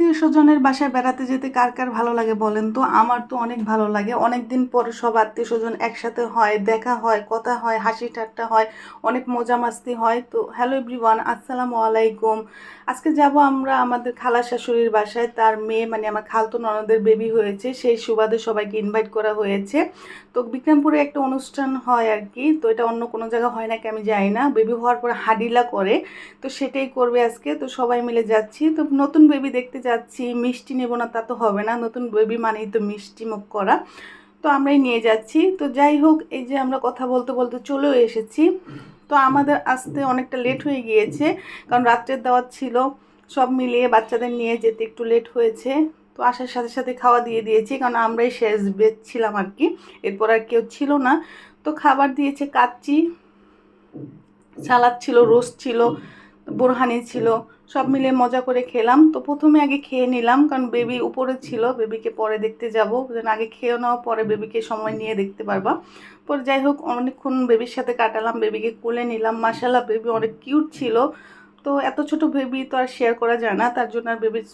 আত্মীয় স্বজনের বাসায় বেড়াতে যেতে কার কার ভালো লাগে বলেন তো? আমার তো অনেক ভালো লাগে। অনেক দিন পর সব আত্মীয় স্বজন একসাথে হয়, দেখা হয়, কথা হয়, হাসি ঠাট্টা হয়, অনেক মজা মাস্তি হয়। তো হ্যালো এভরিওয়ান আসসালামু আলাইকুম। আজকে যাব আমরা আমাদের খালা শাশুড়ির বাসায়। তার মেয়ে মানে আমার খালতো ননদের বেবি হয়েছে। সেই সুবাদে সবাইকে ইনভাইট করা হয়েছে। তো বিক্রমপুরে একটা অনুষ্ঠান হয় আর কি তো এটা অন্য কোনো জায়গায় হয় নাকি আমি যাই না। বেবি হওয়ার পর হাডিলা করে। তো সেটাই করবে আজকে। তো সবাই মিলে যাচ্ছি। তো নতুন বেবি দেখতে মিষ্টি নেব না তা তো হবে না, নতুন বেবি মানেই তো মিষ্টি মুখ করা। তো আমরাই নিয়ে যাচ্ছি। তো যাই হোক, এই যে আমরা কথা বলতে বলতে চলেও এসেছি। তো আমাদের আসতে অনেকটা লেট হয়ে গিয়েছে, কারণ রাত্রের দাওয়াত ছিল। সব মিলিয়ে বাচ্চাদের নিয়ে যেতে একটু লেট হয়েছে। তো আসার সাথে সাথে খাওয়া দিয়ে দিয়েছি, কারণ আমরাই শেষ বেচ ছিলাম আর কি। এরপর আর কেউ ছিল না। তো খাবার দিয়েছে কাচ্চি। সালাদ ছিল, রোস্ট ছিল, বোরহানি ছিল। সব মিলে মজা করে খেলাম। তো প্রথমে আগে খেয়ে নিলাম, কারণ বেবি উপরে ছিল বেবিকে পরে দেখতে যাব। আগে খেয়ে নেওয়া পরে বেবিকে সময় নিয়ে দেখতে পারবা। পরে যাই হোক, অনেকক্ষণ বেবির সাথে কাটালাম বেবিকে কোলে নিলাম। মাসাল্লাহ বেবি অনেক কিউট ছিল। তো এত ছোট বেবি তো আর শেয়ার করা যায় না, তার জন্য আর বেবির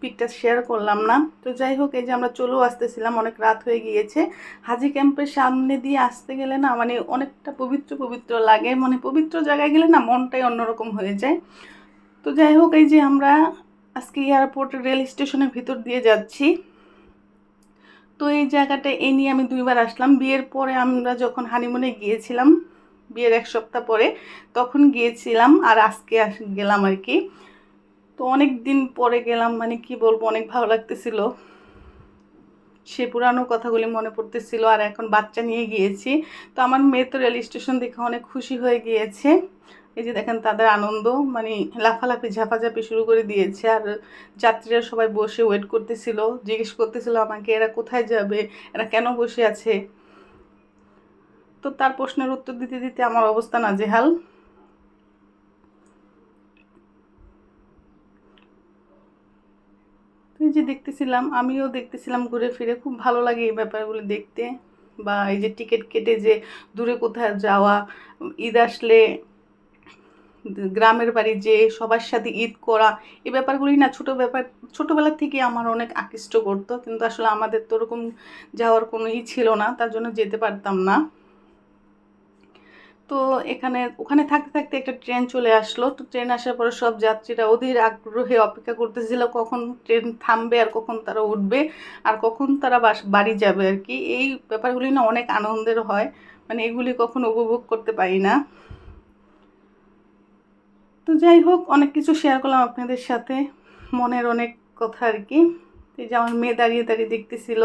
পিকটা শেয়ার করলাম না। তো যাই হোক, এই যে আমরা চলেও আসতেছিলাম, অনেক রাত হয়ে গিয়েছে। হাজি ক্যাম্পের সামনে দিয়ে আসতে গেলে না মানে অনেকটা পবিত্র পবিত্র লাগে। মানে পবিত্র জায়গায় গেলে না, মনটাই অন্যরকম হয়ে যায়। তো যাই হোক, এই যে আমরা আজকে এয়ারপোর্ট রেল স্টেশনের ভিতর দিয়ে যাচ্ছি। তো এই জায়গাটা এ নিয়ে আমি দুইবার আসলাম। বিয়ের পরে আমরা যখন হানিমুনে গিয়েছিলাম, বিয়ের এক সপ্তাহ পরে, তখন গিয়েছিলাম আর আজকে গেলাম আর কি। তো অনেক দিন পরে গেলাম মানে কি বলব, অনেক ভালো লাগতেছিল। সে পুরানো কথাগুলি মনে পড়তেছিল আর এখন বাচ্চা নিয়ে গিয়েছি। তো আমার মেয়ে তো রেল স্টেশন দেখে অনেক খুশি হয়ে গিয়েছে। এই যে দেখেন তাদের আনন্দ মানে লাফালাফি, ঝাপাঝাপি শুরু করে দিয়েছে। আর যাত্রীরা সবাই বসে ওয়েট করতেছিল, জিজ্ঞেস করতেছিল আমাকে, এরা কোথায় যাবে? এরা কেন বসে আছে? তো তার প্রশ্নের উত্তর দিতে দিতে আমার অবস্থা নাজেহাল। যে দেখতেছিলাম, আমিও দেখতেছিলাম ঘুরে ফিরে, খুব ভালো লাগে এই ব্যাপারগুলো দেখতে। বা এই যে টিকিট কেটে যে দূরে কোথায় যাওয়া, ঈদ আসলে গ্রামের বাড়ি যে সবার সাথে ঈদ করা এই ব্যাপারগুলি না ছোটো ব্যাপার, ছোটোবেলা থেকে আমার অনেক আকৃষ্ট করতো। কিন্তু আসলে আমাদের তো ওরকম যাওয়ার কোনো ই ছিল না, তার জন্য যেতে পারতাম না। তো এখানে, ওখানে থাকতে থাকতে একটা ট্রেন চলে আসলো। তো ট্রেন আসার পরে সব যাত্রীরা অধীর আগ্রহে অপেক্ষা করতেছিল, কখন ট্রেন থামবে আর কখন তারা উঠবে, আর কখন তারা বাস, বাড়ি যাবে আর কি। এই ব্যাপারগুলি না অনেক আনন্দের হয় মানে এগুলি কখনো উপভোগ করতে পারি না। তো যাই হোক, অনেক কিছু শেয়ার করলাম আপনাদের সাথে। মনের অনেক কথা আর কি। এই যে আমার মেয়ে দাঁড়িয়ে দাঁড়িয়ে দেখতেছিল,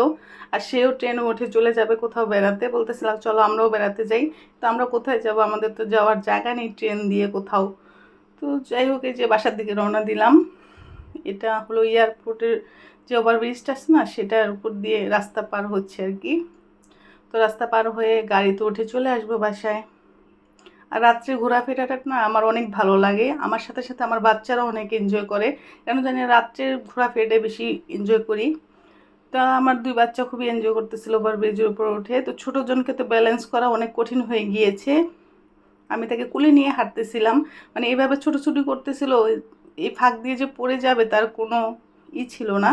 আর সেও ট্রেনে উঠে চলে যাবে কোথাও বেড়াতে। বলতেছিলাম, চলো আমরাও বেড়াতে যাই। তো আমরা কোথায় যাব? আমাদের তো যাওয়ার জায়গা নেই ট্রেন দিয়ে কোথাও। তো যাই হোক, এই যে বাসার দিকে রওনা দিলাম। এটা হলো এয়ারপোর্টের যে ওভারব্রিজটা আছে না, সেটার উপর দিয়ে রাস্তা পার হচ্ছে আর কি। তো রাস্তা পার হয়ে গাড়িতে উঠে চলে আসব বাসায়। আর রাত্রে ঘোরাফেরাটা না আমার অনেক ভালো লাগে। আমার সাথে সাথে আমার বাচ্চারাও অনেক এনজয় করে। কেন জানি রাত্রের ঘোরাফেরাটা বেশি এনজয় করি। তা আমার দুই বাচ্চা খুবই এনজয় করতেছিল ওভার ব্রিজের উপর উঠে। তো ছোটো জনকে তো ব্যালেন্স করা অনেক কঠিন হয়ে গিয়েছে। আমি তাকে কুলে নিয়ে হাঁটতেছিলাম। মানে এইভাবে ছোটোছুটি করতেছিল, এই ফাঁক দিয়ে যে পড়ে যাবে তার কোনো ই ছিল না।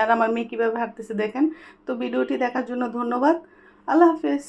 আর আমার মেয়ে কীভাবে হাঁটতেছে দেখেন। তো ভিডিওটি দেখার জন্য ধন্যবাদ। আল্লাহ হাফেজ।